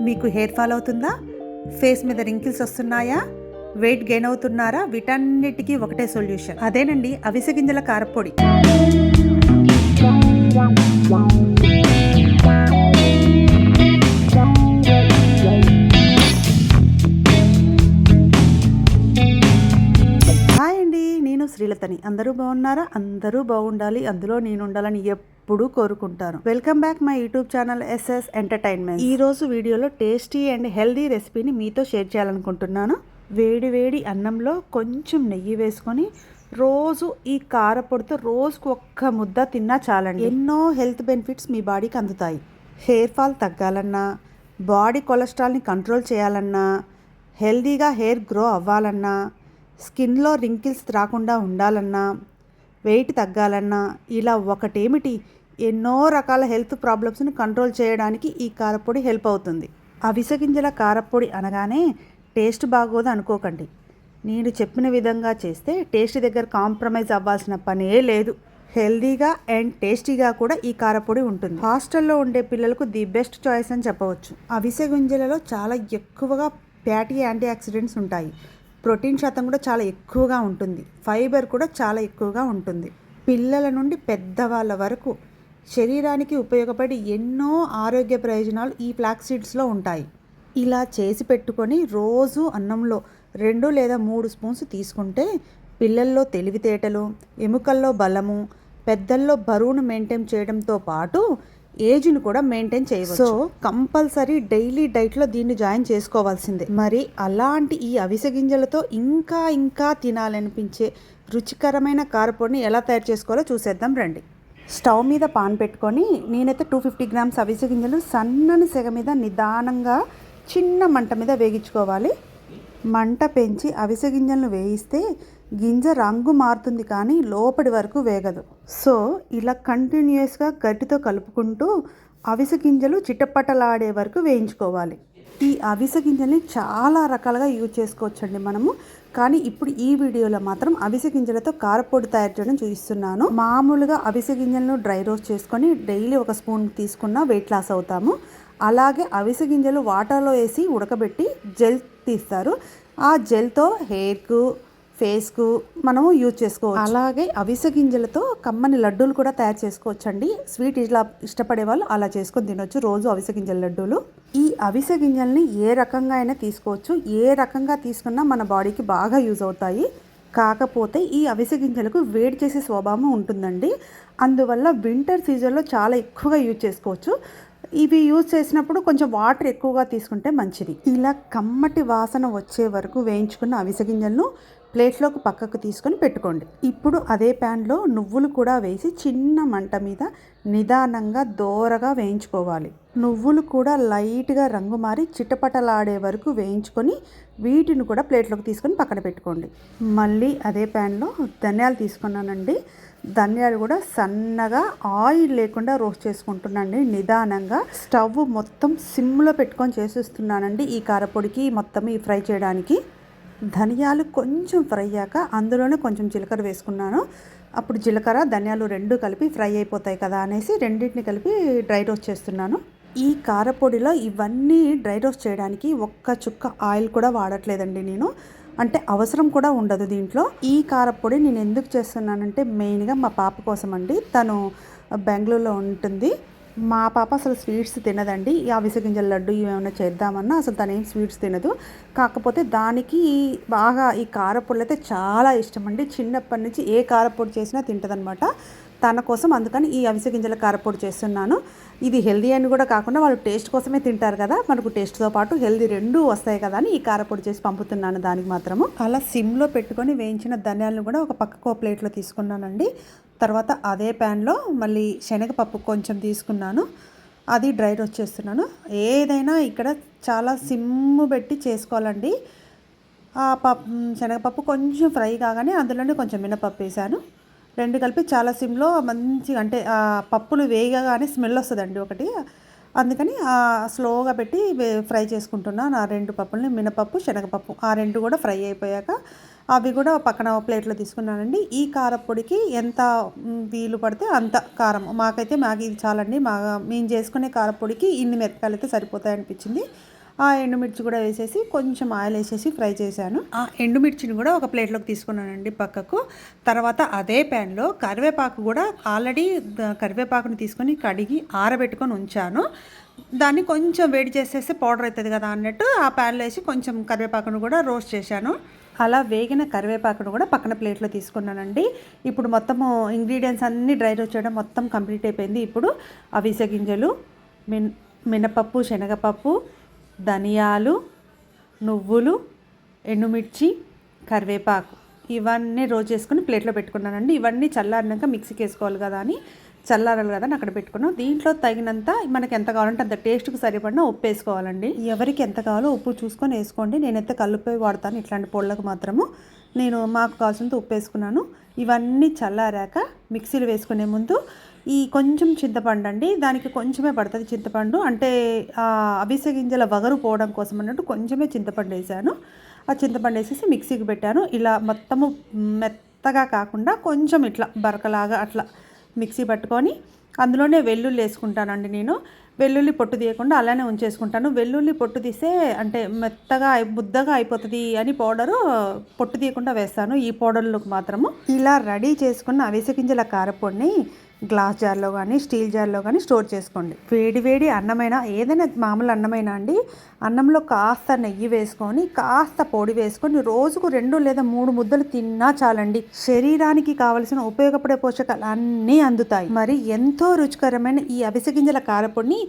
మీకు hair fall అవుతుందా? Face మీద రింకిల్స్ వస్తున్నాయా? వెయిట్ గెయిన్ అవుతున్నారా? వీటన్నిటికీ ఒకటే సొల్యూషన్. అదేనండి అవిసె గింజల కారపొడి. హాయ్ అండి నేను శ్రీలతని. అందరూ బాగున్నారా? అందరూ బాగుండాలి. అందులో నేను ఉండాలని ఎప్పుడు కోరుకుంటాను. Welcome back my YouTube channel SS entertainment ఈ రోజు వీడియోలో టేస్టీ అండ్ హెల్దీ రెసిపీని మీతో షేర్ చేయాలనుకుంటున్నాను. వేడి వేడి అన్నంలో కొంచెం నెయ్యి వేసుకొని రోజు ఈ కారపొడితో రోజుకు ఒక్క ముద్ద తిన్నా చాలండి. ఎన్నో హెల్త్ బెనిఫిట్స్ మీ బాడీకి అందుతాయి. హెయిర్ ఫాల్ తగ్గాలన్నా బాడీ కొలెస్ట్రాల్ని కంట్రోల్ చేయాలన్నా హెల్దీగా హెయిర్ గ్రో అవ్వాలన్నా స్కిన్లో రింకిల్స్ రాకుండా ఉండాలన్నా వెయిట్ తగ్గాలన్నా ఇలా ఒకటేమిటి? ఎన్నో రకాల హెల్త్ ప్రాబ్లమ్స్ని కంట్రోల్ చేయడానికి ఈ కారపొడి హెల్ప్ అవుతుంది. అవిసె గింజల కారపొడి అనగానే టేస్ట్ బాగోదు అనుకోకండి. నేను చెప్పిన విధంగా చేస్తే టేస్ట్ దగ్గర కాంప్రమైజ్ అవ్వాల్సిన పనే లేదు. హెల్దీగా అండ్ టేస్టీగా కూడా ఈ కారపొడి ఉంటుంది. హాస్టల్లో ఉండే పిల్లలకు ది బెస్ట్ చాయిస్ అని చెప్పవచ్చు. అవిసె గింజలలో చాలా ఎక్కువగా ఫ్యాటీ యాంటీ ఆక్సిడెంట్స్ ఉంటాయి. ప్రోటీన్ శాతం కూడా చాలా ఎక్కువగా ఉంటుంది. ఫైబర్ కూడా చాలా ఎక్కువగా ఉంటుంది. పిల్లల నుండి పెద్దవాళ్ళ వరకు శరీరానికి ఉపయోగపడి ఎన్నో ఆరోగ్య ప్రయోజనాలు ఈ ఫ్లాక్ సీడ్స్లో ఉంటాయి. ఇలా చేసి పెట్టుకొని రోజు అన్నంలో రెండు లేదా మూడు స్పూన్స్ తీసుకుంటే పిల్లల్లో తెలివితేటలు ఎముకల్లో బలము పెద్దల్లో బరువును మెయింటైన్ చేయడంతో పాటు ఏజ్ను కూడా మెయింటైన్ చేయవచ్చు. సో కంపల్సరీ డైలీ డైట్లో దీన్ని జాయిన్ చేసుకోవాల్సిందే. మరి అలాంటి ఈ అవిసె గింజలతో ఇంకా ఇంకా తినాలనిపించే రుచికరమైన కారపొడిని ఎలా తయారు చేసుకోవాలో చూసేద్దాం రండి. స్టవ్ మీద పాన్ పెట్టుకొని నేనైతే టూ ఫిఫ్టీ గ్రామ్స్ అవిసె గింజలు సన్నని సెగ మీద నిదానంగా చిన్న మంట మీద వేగించుకోవాలి. మంట పెంచి అవిసె గింజలను వేయిస్తే గింజ రంగు మారుతుంది కానీ లోపటి వరకు వేగదు. సో ఇలా కంటిన్యూస్గా గట్టితో కలుపుకుంటూ అవిసె గింజలు చిట్టపట్టలాడే వరకు వేయించుకోవాలి. ఈ అవిసె గింజల్ని చాలా రకాలుగా యూజ్ చేసుకోవచ్చండి మనము. కానీ ఇప్పుడు ఈ వీడియోలో మాత్రం అవిసె గింజలతో కారపొడి తయారు చేయడం చూపిస్తున్నాను. మామూలుగా అవిసె గింజలను డ్రై రోస్ట్ చేసుకొని డైలీ ఒక స్పూన్ తీసుకున్న వెయిట్ లాస్ అవుతాము. అలాగే అవిసె గింజలు వాటర్లో వేసి ఉడకబెట్టి జెల్ తీస్తారు. ఆ జెల్తో హెయిర్కు ఫేస్కు మనము యూజ్ చేసుకోవచ్చు. అలాగే అవిసె గింజలతో కమ్మని లడ్డూలు కూడా తయారు చేసుకోవచ్చండి. స్వీట్ ఇలా ఇష్టపడే వాళ్ళు అలా చేసుకొని తినొచ్చు. రోజు అవిసె గింజల లడ్డూలు. ఈ అవిసె గింజల్ని ఏ రకంగా అయినా తీసుకోవచ్చు. ఏ రకంగా తీసుకున్నా మన బాడీకి బాగా యూజ్ అవుతాయి. కాకపోతే ఈ అవిసె గింజలకు వేడి చేసే స్వభావం ఉంటుందండి. అందువల్ల వింటర్ సీజన్లో చాలా ఎక్కువగా యూజ్ చేసుకోవచ్చు. ఇవి యూజ్ చేసినప్పుడు కొంచెం వాటర్ ఎక్కువగా తీసుకుంటే మంచిది. ఇలా కమ్మటి వాసన వచ్చే వరకు వేయించుకున్న అవిసె గింజలను ప్లేట్లోకి పక్కకు తీసుకొని పెట్టుకోండి. ఇప్పుడు అదే ప్యాన్లో నువ్వులు కూడా వేసి చిన్న మంట మీద నిదానంగా దోరగా వేయించుకోవాలి. నువ్వులు కూడా లైట్గా రంగు మారి చిటపటలాడే వరకు వేయించుకొని వీటిని కూడా ప్లేట్లోకి తీసుకొని పక్కన పెట్టుకోండి. మళ్ళీ అదే ప్యాన్లో ధనియాలు తీసుకున్నానండి. ధనియాలు కూడా సన్నగా ఆయిల్ లేకుండా రోస్ట్ చేసుకుంటున్నానండి. నిదానంగా స్టవ్ మొత్తం సిమ్లో పెట్టుకొని చేసేస్తున్నానండి ఈ కారపొడికి మొత్తం ఈ ఫ్రై చేయడానికి. ధనియాలు కొంచెం ఫ్రై అయ్యాక అందులోనే కొంచెం జీలకర్ర వేసుకున్నాను. అప్పుడు జీలకర్ర ధనియాలు రెండు కలిపి ఫ్రై అయిపోతాయి కదా అనేసి రెండింటిని కలిపి డ్రై రోస్ట్ చేస్తున్నాను. ఈ కారపొడిలో ఇవన్నీ డ్రై రోస్ట్ చేయడానికి ఒక్క చుక్క ఆయిల్ కూడా వాడట్లేదండి నేను. అంటే అవసరం కూడా ఉండదు దీంట్లో. ఈ కారపొడి నేను ఎందుకు చేస్తున్నానంటే మెయిన్గా మా పాప కోసం అండి తను బెంగళూరులో ఉంటుంది. మా పాప అసలు స్వీట్స్ తినదండి. ఈ అవిసె గింజల లడ్డు ఏమైనా చేద్దామన్నా అసలు తనేం స్వీట్స్ తినదు. కాకపోతే దానికి బాగా ఈ కారపొడి అయితే చాలా ఇష్టం అండి చిన్నప్పటి నుంచి ఏ కారపొడి చేసినా తింటదనమాట తన కోసం అందుకని ఈ అవిసె గింజల కారపొడి చేస్తున్నాను. ఇది హెల్దీ అని కూడా కాకుండా వాళ్ళు టేస్ట్ కోసమే తింటారు కదా. మనకు టేస్ట్తో పాటు హెల్దీ రెండు వస్తాయి కదా అని ఈ కారపొడి చేసి పంపుతున్నాను దానికి మాత్రము. అలా సిమ్లో పెట్టుకొని వేయించిన ధనియాలను కూడా ఒక పక్కకు ఒక ప్లేట్లో తీసుకున్నానండి. తర్వాత అదే ప్యాన్లో మళ్ళీ శనగపప్పు కొంచెం తీసుకున్నాను. అది డ్రై రోస్ట్ చేస్తున్నాను ఏదైనా ఇక్కడ చాలా సిమ్ పెట్టి చేసుకోవాలండి. ఆ పప్పు శనగపప్పు కొంచెం ఫ్రై కాగానే అందులోనే కొంచెం మినపప్పు వేసాను. రెండు కలిపి చాలా సిమ్లో మంచిగా అంటే ఆ పప్పులు వేయగానే స్మెల్ వస్తుందండి ఒకటి. అందుకని స్లోగా పెట్టి ఫ్రై చేసుకుంటున్నాను ఆ రెండు పప్పుల్ని మినపప్పు శనగపప్పు ఆ రెండు కూడా ఫ్రై అయిపోయాక అవి కూడా పక్కన ప్లేట్లో తీసుకున్నానండి. ఈ కారపొడికి ఎంత వీలు పడితే అంత కారం. మాకైతే మాకు ఇది చాలండి. మా మేము చేసుకునే కారపొడికి ఇన్ని మిరపకాయలు అయితే సరిపోతాయి అనిపించింది ఆ ఎండుమిర్చి కూడా వేసేసి కొంచెం ఆయిల్ వేసేసి ఫ్రై చేశాను. ఆ ఎండుమిర్చిని కూడా ఒక ప్లేట్లోకి తీసుకున్నానండి పక్కకు. తర్వాత అదే ప్యాన్లో కరివేపాకు కూడా ఆల్రెడీ కరివేపాకుని తీసుకొని కడిగి ఆరబెట్టుకొని ఉంచాను. దాన్ని కొంచెం వేడి చేసేస్తే పౌడర్ అవుతుంది కదా అన్నట్టు ఆ ప్యాన్లో వేసి కొంచెం కరివేపాకును కూడా రోస్ట్ చేశాను. అలా వేగిన కరివేపాకును కూడా పక్కన ప్లేట్లో తీసుకున్నానండి. ఇప్పుడు మొత్తము ఇంగ్రీడియంట్స్ అన్నీ డ్రై రోస్ట్ చేయడం మొత్తం కంప్లీట్ అయిపోయింది. ఇప్పుడు అవిసె గింజలు మిన్ మినపప్పు శనగపప్పు ధనియాలు నువ్వులు ఎండుమిర్చి కరివేపాకు. ఇవన్నీ రోజు చేసుకుని ప్లేట్లో పెట్టుకున్నానండి. ఇవన్నీ చల్లారినాక మిక్సీకి వేసుకోవాలి కదా అని చల్లారాలి కదా అని అక్కడ పెట్టుకున్నాం. దీంట్లో తగినంత మనకి ఎంత కావాలంటే అంత టేస్ట్కి సరిపడిన ఉప్పు వేసుకోవాలండి. ఎవరికి ఎంత కావాలో ఉప్పు చూసుకొని వేసుకోండి. నేనైతే కల్లుపోయి వాడతాను ఇట్లాంటి పొళ్ళకు మాత్రము. నేను మాకు కావాల్సినంత ఉప్పు వేసుకున్నాను. ఇవన్నీ చల్లారాక మిక్సీలు వేసుకునే ముందు ఈ కొంచెం చింతపండు అండి. దానికి కొంచెమే పడుతుంది చింతపండు. అంటే అవిసె గింజల వగరు పోవడం కోసం అన్నట్టు కొంచెమే చింతపండు వేసాను. ఆ చింతపండు వేసేసి మిక్సీకి పెట్టాను. ఇలా మొత్తము మెత్తగా కాకుండా కొంచెం ఇట్లా బరకలాగా అట్లా మిక్సీ పట్టుకొని అందులోనే వెల్లుల్లి వేసుకుంటానండి నేను. వెల్లుల్లి పొట్టు తీయకుండా అలానే ఉంచేసుకుంటాను. వెల్లుల్లి పొట్టు తీస్తే అంటే మెత్తగా ముద్దగా అయిపోతుంది అని పౌడరు పొట్టు తీయకుండా వేస్తాను ఈ పౌడర్లోకి మాత్రము. ఇలా రెడీ చేసుకున్న అవిసె గింజల కారపొడిని గ్లాస్ జార్లో కానీ స్టీల్ జార్లో కానీ స్టోర్ చేసుకోండి. వేడి వేడి అన్నమైనా ఏదైనా మామూలు అన్నమైనా అండి అన్నంలో కాస్త నెయ్యి వేసుకొని కాస్త పొడి వేసుకొని రోజుకు రెండు లేదా మూడు ముద్దలు తిన్నా చాలండి. శరీరానికి కావలసిన ఉపయోగపడే పోషకాలు అన్నీ అందుతాయి. మరి ఎంతో రుచికరమైన ఈ అవిసె గింజల కారపొడిని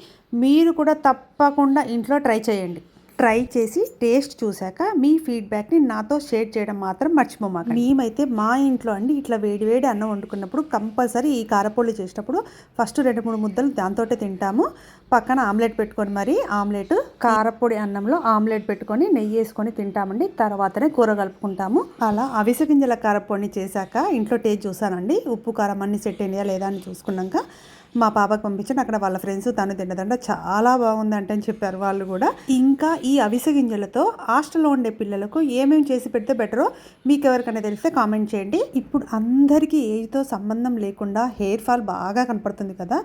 మీరు కూడా తప్పకుండా ఇంట్లో ట్రై చేయండి. ట్రై చేసి టేస్ట్ చూశాక మీ ఫీడ్బ్యాక్ని నాతో షేర్ చేయడం మాత్రం మర్చిపోమాక మేమైతే మా ఇంట్లో అండి ఇట్లా వేడి వేడి అన్నం వండుకున్నప్పుడు కంపల్సరీ ఈ కారపొడి చేసేటప్పుడు ఫస్ట్ రెండు మూడు ముద్దలు దాంతోటే తింటాము. పక్కన ఆమ్లెట్ పెట్టుకొని మరి ఆమ్లెట్ కారపొడి అన్నంలో ఆమ్లెట్ పెట్టుకొని నెయ్యి వేసుకొని తింటామండి. తర్వాతనే కూర కలుపుకుంటాము. అలా అవిసె గింజల కారపొడిని చేశాక ఇంట్లో టేస్ట్ చూసానండి ఉప్పు కారం అన్ని సెట్ అయినాయా లేదా అని చూసుకున్నాక మా పాపకు పంపించాను. అక్కడ వాళ్ళ ఫ్రెండ్స్ తను తిన్నదంట. చాలా బాగుందంట అని చెప్పారు వాళ్ళు కూడా. ఇంకా ఈ అవిసె గింజలతో హాస్టల్లో ఉండే పిల్లలకు ఏమేమి చేసి పెడితే బెటరో మీకు ఎవరికైనా తెలిస్తే కామెంట్ చేయండి. ఇప్పుడు అందరికీ ఏజ్తో సంబంధం లేకుండా హెయిర్ ఫాల్ బాగా కనపడుతుంది కదా.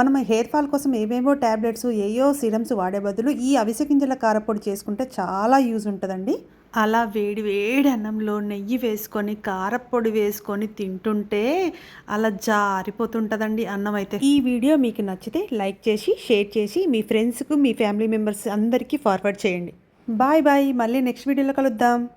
మనం హెయిర్ ఫాల్ కోసం ఏవేవో ట్యాబ్లెట్స్ ఏయో సిరమ్స్ వాడే బదులు ఈ అవిసె గింజల కారపొడి చేసుకుంటే చాలా యూజ్ ఉంటుందండి. అలా వేడి వేడి అన్నంలో నెయ్యి వేసుకొని కారపొడి వేసుకొని తింటుంటే అలా జారిపోతుంటుందండి అన్నం అయితే. ఈ వీడియో మీకు నచ్చితే లైక్ చేసి షేర్ చేసి మీ ఫ్రెండ్స్కు మీ ఫ్యామిలీ మెంబర్స్ అందరికీ ఫార్వర్డ్ చేయండి. Bye bye. మళ్ళీ నెక్స్ట్ వీడియోలో కలుద్దాం.